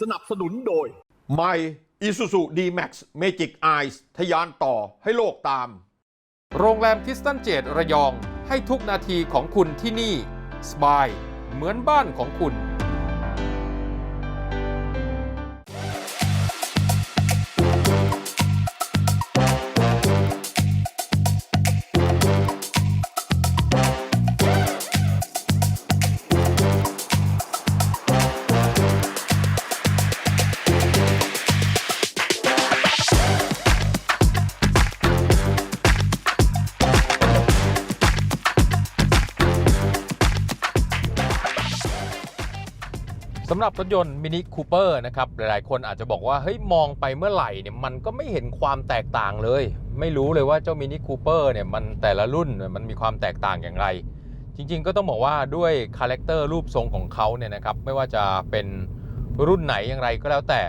สนับสนุนโดย ใหม่ Isuzu D-Max Magic Eyes ทะยานต่อให้โลกตาม โรงแรมคริสตันเจดระยอง ให้ทุกนาทีของคุณที่นี่สบายเหมือนบ้านของคุณ สำหรับรถยนต์มินิคูเปอร์นะครับหลายๆ คนอาจจะบอกว่าเฮ้ยมองไปเมื่อไหร่เนี่ยมันก็ไม่เห็นความแตกต่างเลย ไม่รู้เลยว่าเจ้ามินิคูเปอร์เนี่ยมันแต่ละรุ่นมันมีความแตกต่างอย่างไร จริงๆ ก็ต้องบอกว่าด้วยคาแรคเตอร์รูปทรงของเขาเนี่ยนะครับไม่ว่าจะเป็นรุ่นไหนอย่างไรก็แล้วแต่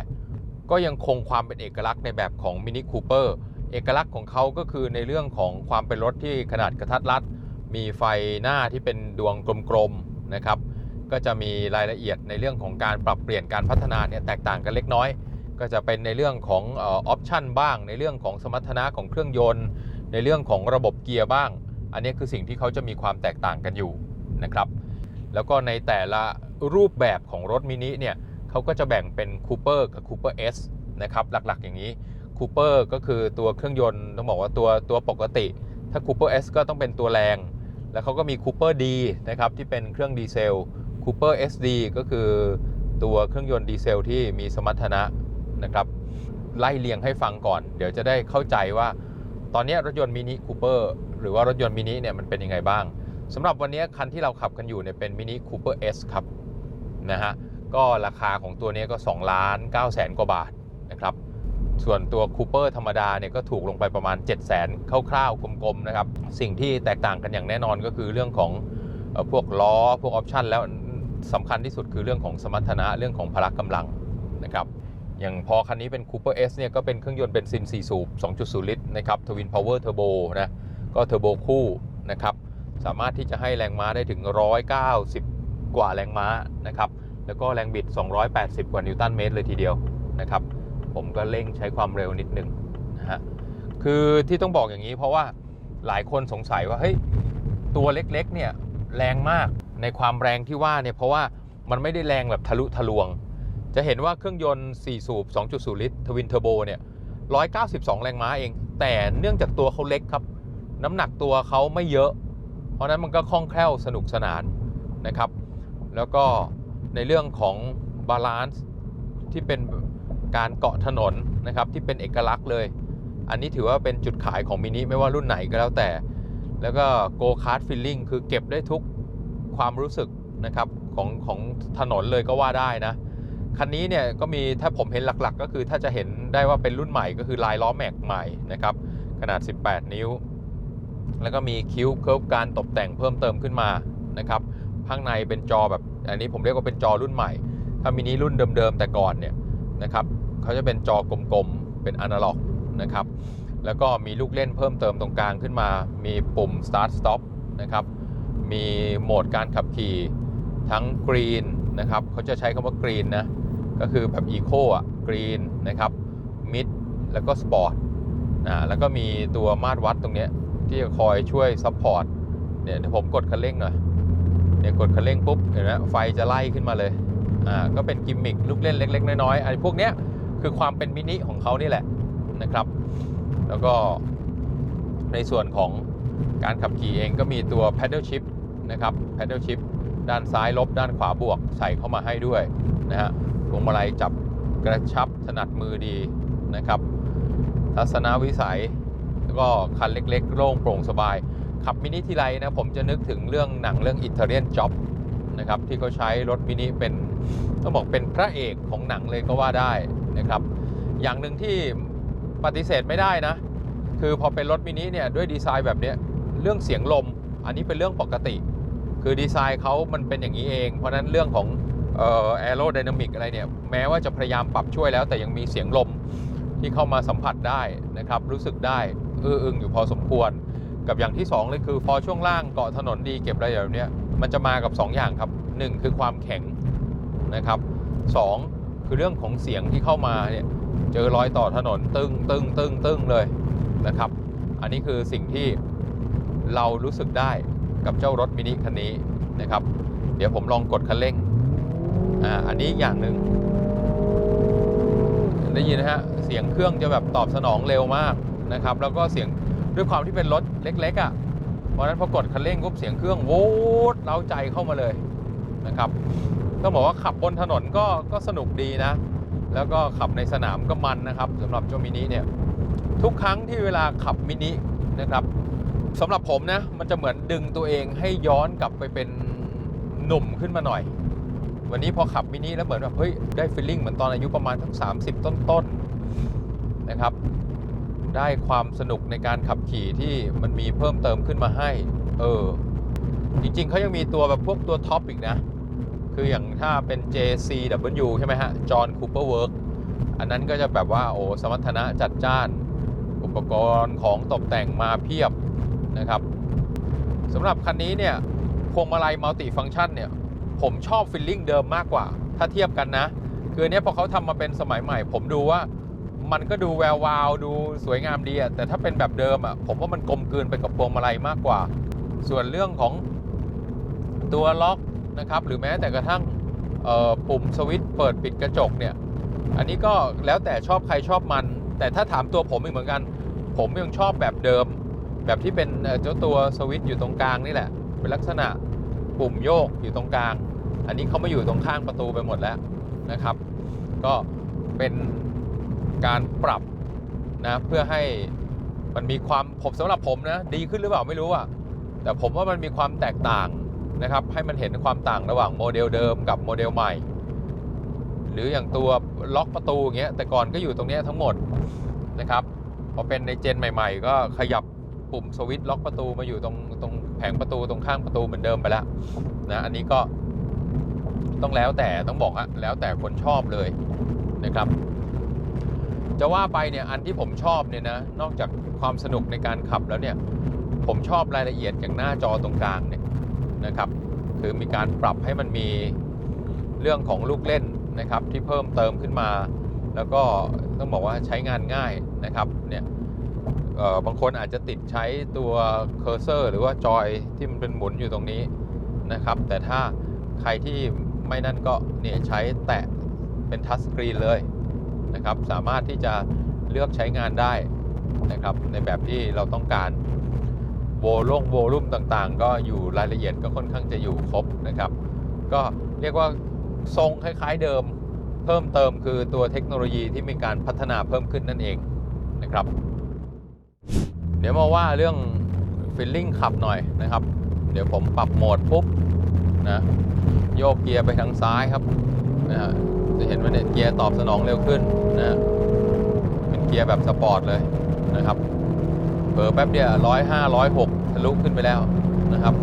ก็ยังคงความเป็นเอกลักษณ์ในแบบของมินิคูเปอร์เอกลักษณ์ของเขาก็คือในเรื่องของความเป็นรถที่ขนาดกระทัดรัดมีไฟหน้าที่เป็นดวงกลมๆนะครับ ก็จะมีรายละเอียดในเรื่องของการปรับเปลี่ยนการพัฒนาเนี่ยแตกต่างกันเล็กน้อย ก็จะเป็นในเรื่องของออปชันบ้าง ในเรื่องของสมรรถนะของเครื่องยนต์ ในเรื่องของระบบเกียร์บ้าง อันนี้คือสิ่งที่เขาจะมีความแตกต่างกันอยู่นะครับ แล้วก็ในแต่ละรูปแบบของรถมินิเนี่ยเขาก็จะแบ่งเป็นคูเปอร์กับคูเปอร์เอสนะครับหลักๆอย่างนี้คูเปอร์ก็คือตัวเครื่องยนต์ต้องบอกว่าตัวตัวปกติ ถ้าคูเปอร์เอสก็ต้องเป็นตัวแรง แล้วเขาก็มีคูเปอร์ดีนะครับที่เป็นเครื่องดีเซล Cooper SD ก็คือตัวเครื่องยนต์ดีเซลที่มีสมรรถนะนะครับ ไล่เลียงให้ฟังก่อน เดี๋ยวจะได้เข้าใจว่า ตอนนี้รถยนต์มินิคูเปอร์หรือว่ารถยนต์มินิเนี่ยมันเป็นยังไงบ้างสำหรับวันนี้คันที่เราขับกันอยู่เนี่ยเป็นมินิคูเปอร์ S ครับนะฮะก็ราคาของตัวนี้ก็2ล้าน9แสนกว่าบาทนะครับส่วนตัวคูเปอร์ธรรมดาเนี่ยก็ถูกลงไปประมาณ 7 0 0 0 0 0คร่าวๆกลมๆนะครับ สิ่งที่แตกต่างกันอย่างแน่นอนก็คือเรื่องของพวกล้อพวกออปชันแล้ว สำคัญที่สุดคือเรื่องของสมรรถนะเรื่องของพละกำลังนะครับอย่างพอคันนี้เป็น Cooper S เนี่ยก็เป็นเครื่องยนต์เบนซิน 4 สูบ 2.0 ลิตรนะครับทวินพาวเวอร์เทอร์โบนะก็เทอร์โบคู่นะครับสามารถที่จะให้แรงม้าได้ถึง 190 กว่าแรงม้านะครับแล้วก็แรงบิด 280 กว่านิวตันเมตรเลยทีเดียวนะครับผมก็เร่งใช้ความเร็วนิดหนึ่งนะฮะคือที่ต้องบอกอย่างนี้เพราะว่าหลายคนสงสัยว่าเฮ้ยตัวเล็กๆเนี่ยแรงมาก ในความแรงที่ว่าเนี่ยเพราะว่ามันไม่ได้แรงแบบทะลุทะลวง จะเห็นว่าเครื่องยนต์ 4 สูบ 2.0 ลิตรทวินเทอร์โบเนี่ย 192 แรงม้าเอง แต่เนื่องจากตัวเขาเล็กครับ น้ำหนักตัวเขาไม่เยอะ เพราะนั้นมันก็คล่องแคล่วสนุกสนานนะครับ แล้วก็ในเรื่องของบาลานซ์ที่เป็นการเกาะถนนนะครับที่เป็นเอกลักษณ์เลย อันนี้ถือว่าเป็นจุดขายของมินิไม่ว่ารุ่นไหนก็แล้วแต่ แล้วก็โกคาร์ดฟิลลิ่งคือเก็บได้ทุก ความรู้สึกนะครับของของถนนเลยก็ว่าได้นะคันนี้เนี่ยก็มีถ้าผมเห็นหลักๆ ก็คือถ้าจะเห็นได้ว่าเป็นรุ่นใหม่ก็คือลายล้อแม็กใหม่นะครับขนาด 18 นิ้ว แล้วก็มีคิ้วเคิร์ฟการตกแต่งเพิ่มเติมขึ้นมานะครับข้างในเป็นจอแบบอันนี้ผมเรียกว่าเป็นจอรุ่นใหม่ ถ้ามินิรุ่นเดิมๆแต่ก่อนเนี่ยนะครับเขาจะเป็นจอกลมๆเป็นอนาล็อกนะครับแล้วก็มีลูกเล่นเพิ่มเติมตรงกลางขึ้นมา มีปุ่ม start stop นะครับ มีโหมดการขับขี่ทั้ง green นะครับเขาจะใช้คำว่า green นะ ก็คือแบบ eco อะ green นะครับ mid แล้วก็ sport อ่าแล้วก็มีตัวมาตรวัดตรงเนี้ยที่จะคอยช่วย support เนี่ยเดี๋ยวผมกดคันเร่งหน่อยเนี่ยกดคันเร่งปุ๊บเห็นไหมไฟจะไล่ขึ้นมาเลยอ่าก็เป็นกิมมิคลูกเล่นเล็ก ๆ น้อยๆไอ้พวกเนี้ยคือความเป็นมินิของเขานี่แหละนะครับ แล้วก็ในส่วนของการขับขี่เองก็มีตัว paddle shift นะครับ paddle shift ด้านซ้ายลบ ด้านขวาบวกใส่เข้ามาให้ด้วยนะฮะพวงมาลัยจับกระชับถนัดมือดีนะครับ ทัศนวิสัยแล้วก็คันเล็กๆ โล่งโปร่งสบาย ขับมินิทีไรนะผมจะนึกถึงเรื่องหนังเรื่องอิตาเลียนจ็อบนะครับที่เขาใช้รถมินิเป็นต้องบอกเป็นพระเอกของหนังเลยก็ว่าได้นะครับ อย่างหนึ่งที่ปฏิเสธไม่ได้นะ คือพอเป็นรถมินิเนี่ยด้วยดีไซน์แบบนี้เรื่องเสียงลมอันนี้เป็นเรื่องปกติ คือดีไซน์เขามันเป็นอย่างนี้เอง เพราะนั้นเรื่องของเอ่อแอโรไดนามิกอะไรเนี่ย แม้ว่าจะพยายามปรับช่วยแล้วแต่ยังมีเสียงลมที่เข้ามาสัมผัสได้นะครับ รู้สึกได้เอออึงอยู่พอสมควร กับอย่างที่ 2 เลยคือ พอช่วงล่างเกาะถนนดีเก็บอะไรแบบเนี้ยมันจะมากับ 2 อย่างครับ 1 คือความแข็งนะครับ 2 คือเรื่องของเสียงที่เข้ามาเนี่ยเจอรอยต่อถนนตึงตึงตึงตึงเลยนะครับ อันนี้คือสิ่งที่เรารู้สึกได้ กับเจ้ารถมินิคันนี้นะครับ เดี๋ยวผมลองกดคันเร่งอ่าอันนี้อีกอย่างหนึ่งได้ยินนะฮะเสียงเครื่องจะแบบตอบสนองเร็วมากนะครับ แล้วก็เสียงด้วยความที่เป็นรถเล็ก ๆอะ่ะเพราะฉะนั้นพอกดคันเร่งปุ๊บเสียงเครื่องโว้ดเล้าใจเข้ามาเลยนะครับต้องบอกว่าขับบนถนนก็ก็สนุกดีนะ แล้วก็ขับในสนามก็มันนะครับสำหรับเจ้ามินิเนี่ยทุกครั้งที่เวลาขับมินินะครับ สำหรับผมนะ มันจะเหมือนดึงตัวเองให้ย้อนกลับไปเป็นหนุ่มขึ้นมาหน่อย วันนี้พอขับมินิแล้วเหมือนแบบเฮ้ยได้ฟีลลิ่งเหมือนตอนอายุประมาณทั้ง30 ต้นๆนะครับ ได้ความสนุกในการขับขี่ที่มันมีเพิ่มเติมขึ้นมาให้ เออ จริงๆเขายังมีตัวแบบพวกตัวท็อปอีกนะ คืออย่างถ้าเป็น JCW ใช่ไหมฮะ John Cooper Work อันนั้นก็จะแบบว่าโอ้สมรรถนะจัดจ้าน อุปกรณ์ของตกแต่งมาเพียบ นะครับสำหรับคันนี้เนี่ยพวงมาลัยมัลติฟัง c t ชันเนี่ยผมชอบฟิลลิ่งเดิมมากกว่า ถ้าเทียบกันนะ คือเนี้ยพอเขาทำมาเป็นสมัยใหม่ ผมดูว่ามันก็ดูแวววาว ดูสวยงามดีอะแต่ถ้าเป็นแบบเดิมอะผมว่ามันกลมกลืนไปกับพวงมาลัยมากกว่า ส่วนเรื่องของตัวล็อกนะครับหรือแม้แต่กระทั่งปุ่มสวิตช์เปิดปิดกระจกเนี่ยอันนี้ก็แล้วแต่ชอบใครชอบมัน แต่ถ้าถามตัวผมอีกเหมือนกัน ผมยังชอบแบบเดิม แบบที่เป็นเจ้าตัวสวิตช์อยู่ตรงกลางนี่แหละ เป็นลักษณะปุ่มโยกอยู่ตรงกลาง อันนี้เขามาอยู่ตรงข้างประตูไปหมดแล้วนะครับ ก็เป็นการปรับนะเพื่อให้มันมีความผมสำหรับผมนะดีขึ้นหรือเปล่าไม่รู้อะแต่ผมว่ามันมีความแตกต่างนะครับให้มันเห็นความต่างระหว่างโมเดลเดิมกับโมเดลใหม่ หรืออย่างตัวล็อกประตูอย่างเงี้ยแต่ก่อนก็อยู่ตรงเนี้ยทั้งหมดนะครับพอเป็นในเจนใหม่ ๆ ก็ขยับ ปุ่มสวิตช์ล็อกประตูมาอยู่ตรงตรงแผงประตูตรงข้างประตูเหมือนเดิมไปแล้วนะอันนี้ก็ต้องแล้วแต่ต้องบอกอะแล้วแต่คนชอบเลยนะครับ จะว่าไปเนี่ยอันที่ผมชอบเนี่ยนะนอกจากความสนุกในการขับแล้วเนี่ยผมชอบรายละเอียดอย่างหน้าจอตรงกลางเนี่ยนะครับ คือมีการปรับให้มันมีเรื่องของลูกเล่นนะครับที่เพิ่มเติมขึ้นมา แล้วก็ต้องบอกว่าใช้งานง่ายนะครับเนี่ย บางคนอาจจะติดใช้ตัวเคอร์เซอร์ หรือว่าจอยที่มันเป็นหมุนอยู่ตรงนี้นะครับ แต่ถ้าใครที่ไม่นั่นก็เนี่ยใช้แตะเป็นทัชสกรีนเลยนะครับ สามารถที่จะเลือกใช้งานได้นะครับ ในแบบที่เราต้องการโวลงโวลุ่มต่างๆ ก็อยู่รายละเอียดก็ค่อนข้างจะอยู่ครบนะครับ ก็เรียกว่าทรงคล้ายๆเดิม เพิ่มเติมคือตัวเทคโนโลยีที่มีการพัฒนาเพิ่มขึ้นนั่นเองนะครับ เดี๋ยวมาว่าเรื่องฟิลลิ่งขับหน่อยนะครับ เดี๋ยวผมปรับโหมดปุ๊บนะโยกเกียร์ไปทางซ้ายครับนะฮะจะเห็นว่าเนี่ยเกียร์ตอบสนองเร็วขึ้นนะเป็นเกียร์แบบสปอร์ตเลยนะครับเผลอแป๊บเดียวร้อยห้าร้อยหกทะลุขึ้นไปแล้วนะครับ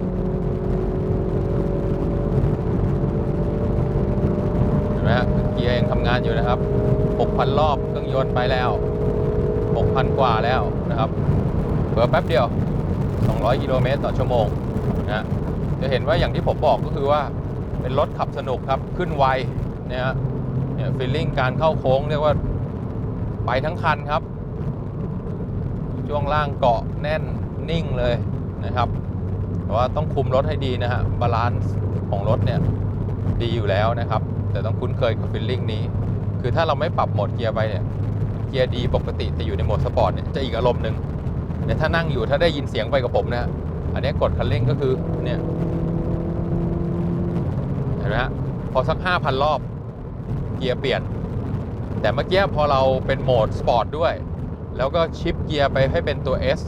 เห็นไหมฮะเกียร์ยังทำงานอยู่นะครับ 6,000 รอบเครื่องยนต์ไปแล้ว 6,000 กว่าแล้วนะครับ ลอแป๊บเดียว 200 กิโลเมตรต่อชั่วโมงนะจะเห็นว่าอย่างที่ผมบอกก็คือว่าเป็นรถขับสนุกครับขึ้นไวเนี่ยฮะเนี่ยฟีลลิ่งการเข้าโค้งเรียกว่าไปทั้งคันครับ ช่วงล่างเกาะแน่นนิ่งเลยนะครับแต่ว่าต้องคุมรถให้ดีนะฮะบาลานซ์ของรถเนี่ยดีอยู่แล้วนะครับ แต่ต้องคุ้นเคยกับฟีลลิ่งนี้ คือถ้าเราไม่ปรับโหมดเกียร์ไปเนี่ยเกียร์ดีปกติแต่อยู่ในโหมดสปอร์ตเนี่ยจะอีกอารมณ์หนึ่ง แต่ถ้านั่งอยู่ถ้าได้ยินเสียงไปกับผมนะฮะอันนี้กดคันเร่งก็คือเนี่ยเห็นไหมฮะพอสัก 5,000 รอบ เกียร์เปลี่ยน แต่เมื่อกี้พอเราเป็นโหมดสปอร์ตด้วย แล้วก็ชิปเกียร์ไปให้เป็นตัว S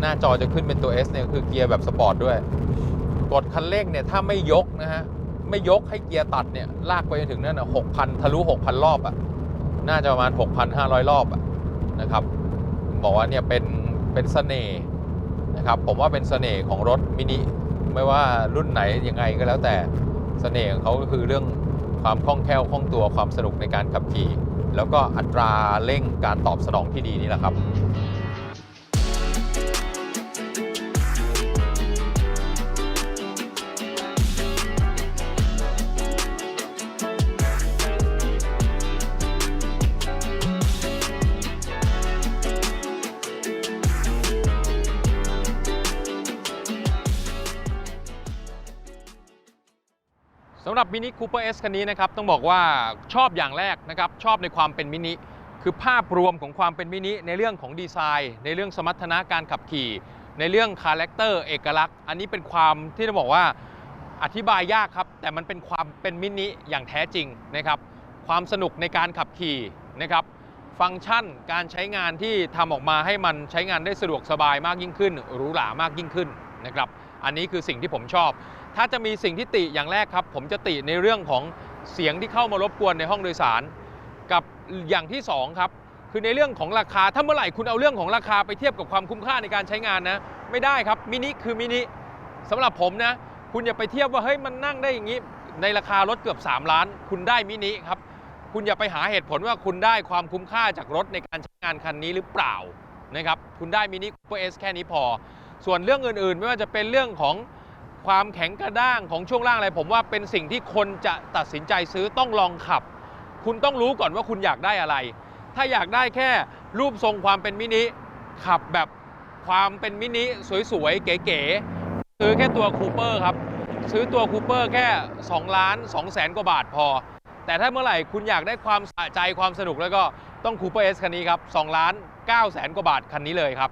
หน้าจอจะขึ้นเป็นตัว S เนี่ยคือเกียร์แบบสปอร์ตด้วย กดคันเร่งเนี่ยถ้าไม่ยกนะฮะ ไม่ยกให้เกียร์ตัดเนี่ย ลากไปจนถึงนั่นอะ6,000ทะลุ6,000รอบอะ น่าจะประมาณ6,500รอบอะนะครับ บอกว่าเนี่ยเป็น เป็นเสน่ห์นะครับ ผมว่าเป็นเสน่ห์ของรถมินิ ไม่ว่ารุ่นไหนยังไงก็แล้วแต่เสน่ห์ของเขาก็คือเรื่องความคล่องแคล่วคล่องตัวความสนุกในการขับขี่ แล้วก็อัตราเร่งการตอบสนองที่ดีนี่แหละครับ หรับมินิคูเปอร์เอสคันนี้นะครับต้องบอกว่าชอบอย่างแรกนะครับชอบในความเป็นมินิคือภาพรวมของความเป็นมินิในเรื่องของดีไซน์ ในเรื่องสมรรถนะการขับขี่ ในเรื่องคาแรคเตอร์เอกลักษณ์ อันนี้เป็นความที่จะบอกว่าอธิบายยากครับ แต่มันเป็นความเป็นมินิอย่างแท้จริงนะครับความสนุกในการขับขี่นะครับฟังก์ชันการใช้งานที่ทำออกมาให้มันใช้งานได้สะดวกสบายมากยิ่งขึ้นหรูหรามากยิ่งขึ้นนะครับ อันนี้คือสิ่งที่ผมชอบ ถ้าจะมีสิ่งที่ติอย่างแรกครับ ผมจะติในเรื่องของเสียงที่เข้ามารบกวนในห้องโดยสาร กับอย่างที่สองครับคือในเรื่องของราคาถ้าเมื่อไหร่คุณเอาเรื่องของราคาไปเทียบกับความคุ้มค่าในการใช้งานนะ ไม่ได้ครับมินิคือมินิสำหรับผมนะ คุณอย่าไปเทียบว่าเฮ้ยมันนั่งได้อย่างนี้ ในราคารถเกือบ 3 ล้าน คุณได้มินิครับ คุณอย่าไปหาเหตุผลว่าคุณได้ความคุ้มค่าจากรถในการใช้งานคันนี้หรือเปล่านะครับคุณได้มินิคูเปอร์เอสแค่นี้พอ ส่วนเรื่องอื่นๆ ไม่ว่าจะเป็นเรื่องของความแข็งกระด้างของช่วงล่างอะไร ผมว่าเป็นสิ่งที่คนจะตัดสินใจซื้อต้องลองขับ คุณต้องรู้ก่อนว่าคุณอยากได้อะไร ถ้าอยากได้แค่รูปทรงความเป็นมินิขับแบบความเป็นมินิสวยๆ เก๋ๆซื้อแค่ตัวคูเปอร์ครับซื้อตัวคูเปอร์แค่ 2 ล้าน2แสนกว่าบาทพอ แต่ถ้าเมื่อไหร่คุณอยากได้ความสะใจความสนุกแล้วก็ต้องคูเปอร์เอสคันนี้ครับ2ล้าน9แสนกว่าบาทคันนี้เลยครับ